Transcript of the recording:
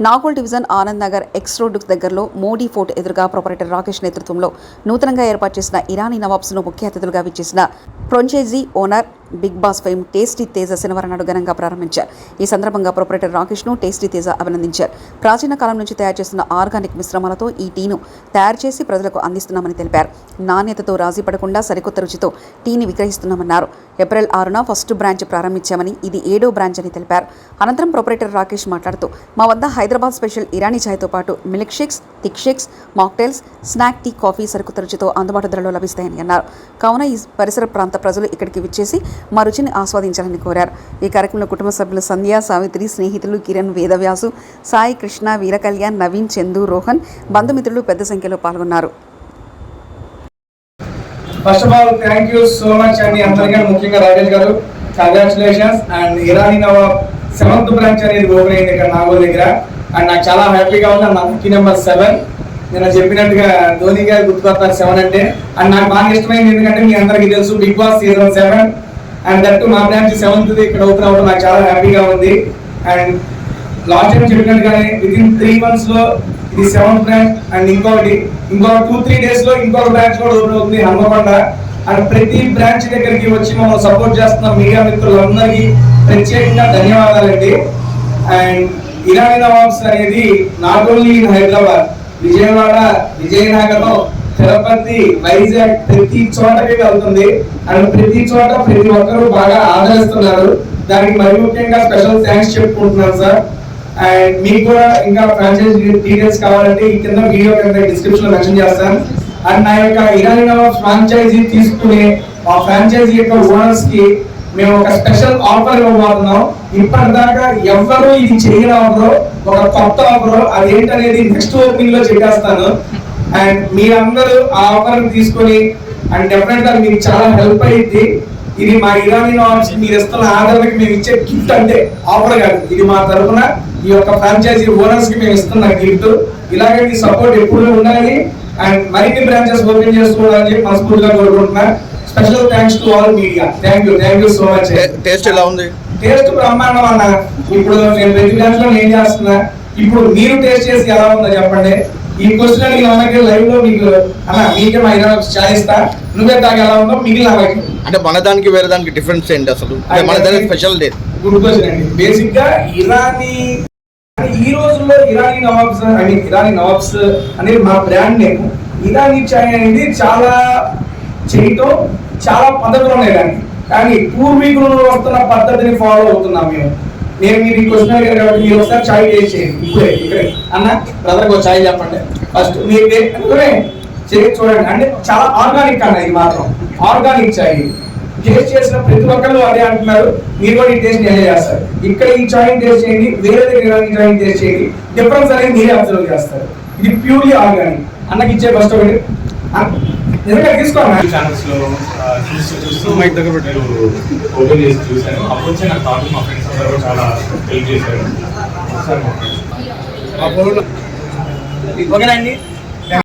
Nagole division Anand Nagar X road దగ్గరలో Modi fort ఎదురుగా proprietor Rakesh నేతృత్వంలో నూతనంగా ఏర్పాటు చేసిన ఇరానీ నవాబ్స్ను ముఖ్య అతిథులుగా విచ్చేసిన franchisee owner Bigg Boss fame Tasty Teja శనివారం నాడు ఘనంగా ప్రారంభించారు. ఈ సందర్భంగా ప్రొపరేటర్ రాకేష్ను టేస్టీ తేజ అభినందించారు. ప్రాచీన కాలం నుంచి తయారు చేస్తున్న ఆర్గానిక్ మిశ్రమాలతో ఈ టీను తయారు చేసి ప్రజలకు అందిస్తున్నామని తెలిపారు. నాణ్యతతో రాజీ పడకుండా సరికొత్త రుచితో టీని విక్రయిస్తున్నామన్నారు. ఏప్రిల్ ఆరున ఫస్ట్ బ్రాంచ్ ప్రారంభించామని ఇది ఏడో బ్రాంచ్ అని తెలిపారు. అనంతరం ప్రొపరేటర్ రాకేష్ మాట్లాడుతూ మా వద్ద హైదరాబాద్ స్పెషల్ ఇరానీ ఛాయ్తో పాటు milk shakes thick shakes mocktails snack tea coffee సరుకుత రుచితో అందుబాటు ధరలో లభిస్తాయని అన్నారు. కావున ఈ పరిసర ప్రాంత ప్రజలు ఇక్కడికి విచ్చేసి మా రుచిని ఆస్వాదించాలని కోరారు. ఈ కార్యక్రమంలో కుటుంబ సభ్యులు సంధ్య సావిత్రి స్నేహితులు కిరణ్ వేదవ్యాసు సాయి కృష్ణ వీరకళ్యాణ్ నవీన్ చందు రోహన్ బంధుమిత్రులు పెద్ద సంఖ్యలో పాల్గొన్నారు. First of all thank you so much అండి అందరికీ. ముఖ్యంగా Rajesh garu congratulations and Irani Nawab seventh branch అనేది ఓపెన్ అయింది ఇక్కడ నాగోల్ దగ్గర. అండ్ నాకు చాలా హ్యాపీగా ఉంది. నా లక్కీ నెంబర్ సెవెన్. నేను చెప్పినట్టుగా ధోని గారు గుర్తుపడతారు సెవెన్ అంటే. అండ్ నాకు బాగా ఇష్టమైంది ఎందుకంటే మీ అందరికీ తెలుసు Bigg Boss season seven and that మా బ్రాంచ్ సెవెంత్ ఇక్కడ ఓపెన్ అవ్వడం నాకు చాలా హ్యాపీగా ఉంది. అండ్ లాంచ్ అని చెప్పినట్టుగానే విత్ ఇన్ త్రీ మంత్స్లో ఇది సెవెంత్ బ్రాంచ్ అండ్ ఇంకొకటి ఇంకో టూ త్రీ డేస్లో ఇంకొక బ్రాంచ్ కూడా ఓపెన్ అవుతుంది హన్మకొండ. అండ్ ప్రతి బ్రాంచ్ దగ్గరికి వచ్చి మనం సపోర్ట్ చేస్తున్న మీడియా మిత్రులందరికీ ప్రత్యేకంగా ధన్యవాదాలండి. అండ్ ఇరానీ నవాబ్స్ అనేది not only in Hyderabad Vijayawada Vizianagaram Tirupati Vizag ప్రతి చోటకి వెళ్తుంది. అండ్ ప్రతి చోట ప్రతి ఒక్కరూ బాగా ఆదరిస్తున్నారు. దానికి మరి ముఖ్యంగా స్పెషల్ థ్యాంక్స్ చెప్పుకుంటున్నాను సార్ అండ్ మీకు కూడా ఇంకా ఫ్రాంచైజ్ డీటెయిల్స్ కావాలంటే ఈ కింద వీడియో కింద డిస్క్రిప్షన్లో మెన్షన్ చేస్తాను. అండ్ నా యొక్క ఇరానీ ఫ్రాంచైజీ తీసుకునే ఆ ఫ్రాంచైజీ యొక్క ఓనర్స్కి మేము ఒక స్పెషల్ ఆఫర్ ఇవ్వబోతున్నాం. ఇప్పటిదాకా ఎవరు ఇది చేయనవరో ఒక కొత్త ఆఫర్ అదేంటనేది నెక్స్ట్ ఓపెనింగ్లో చెప్పేస్తాను. అండ్ మీరందరూ ఆ ఆఫర్ తీసుకొని అండ్ డెఫినెట్గా మీకు చాలా హెల్ప్ అయ్యింది ఇది మా ఇరానీ నాట్స్ మీరు ఇస్తున్న ఆదరణకి మేము ఇచ్చే గిఫ్ట్ అంటే ఆఫర్ కాదు. ఇది మా తరఫున ఈ యొక్క ఫ్రాంచైజీ ఓనర్స్కి మేము ఇస్తున్న గిఫ్ట్ ఇలాగే మీ సపోర్ట్ ఎప్పుడు ఉండాలి. అండ్ మరిన్ని బ్రాంచెస్ ఓపెన్ చేసుకోవాలని చెప్పి మనస్ఫూర్తిగా కోరుకుంటున్నా. Special thanks to all media thank you thank you so much taste ఎలా ఉంది? టేస్ట్ బ్రహ్మాండం అన్న. ఇప్పుడు నేను ప్రతి బ్రాంచ్లో నేను చేస్తున్నా? ఇప్పుడు మీరు టేస్ట్ చేసి ఎలా ఉందో చెప్పండి. ఈ క్వశ్చన్ అడిగిన అన్నకి లైవ్లో మీకు అన్న మీకే మా ఇరవై ఛాయ్ ఇస్తా. నువ్వే తాగి ఎలా ఉందో మిగిలిన అన్నకి అంటే మన దానికి వేరే దానికి డిఫరెన్స్ ఏంటి అసలు? మన దానికి స్పెషల్ డే గుడ్ క్వశ్చన్ అండి. బేసిక్గా ఇరానీ ఈ రోజుల్లో ఇరానీ నవాబ్స్ ఐ మీన్ ఇరానీ నవాబ్స్ అనేది మా బ్రాండ్ నేమ్ ఇరానీ చాయ్ అనేది చాలా చేయటం చాలా పద్ధతులు ఉన్నాయి దానికి కానీ పూర్వీకులు వస్తున్న పద్ధతిని ఫాలో అవుతున్నాం మేము. నేను మీరు ఈ క్వశ్చన్ అడిగారు కాబట్టి మీరు ఒకసారి చాయ్ టేస్ట్ చేయండి. ఇప్పుడే ఇక్కడే అన్న బ్రదర్కి ఒక చాయ్ చెప్పండి. ఫస్ట్ మీరు చేసి చూడండి. అంటే చాలా ఆర్గానిక్ అన్న ఇది మాత్రం. ఆర్గానిక్ చాయ్ టేస్ట్ చేసిన ప్రతి ఒక్కళ్ళు అదే అంటున్నారు. మీరు కూడా ఈ టేస్ట్ ఎంజాయ్ చేస్తారు. ఇక్కడ ఈ చాయ్ టేస్ట్ చేయండి వేరే దగ్గర ఈ చాయ్ టేస్ట్ చేయండి. డిఫరెన్స్ అనేది మీరే అబ్జర్వ్ చేస్తారు. ఇది ప్యూర్లీ ఆర్గానిక్ అన్నకి ఇచ్చే ఫస్ట్ ఒకటి. ఛానల్స్లో చూస్తూ చూస్తూ మైక్ దగ్గర పెట్టారు ఓపెన్ చేసి చూశాను. అప్పుడు వచ్చి నాకు థాట్ మా ఫ్రెండ్స్ అందరూ చాలా హెల్ప్ చేశారు. ఓకేనండి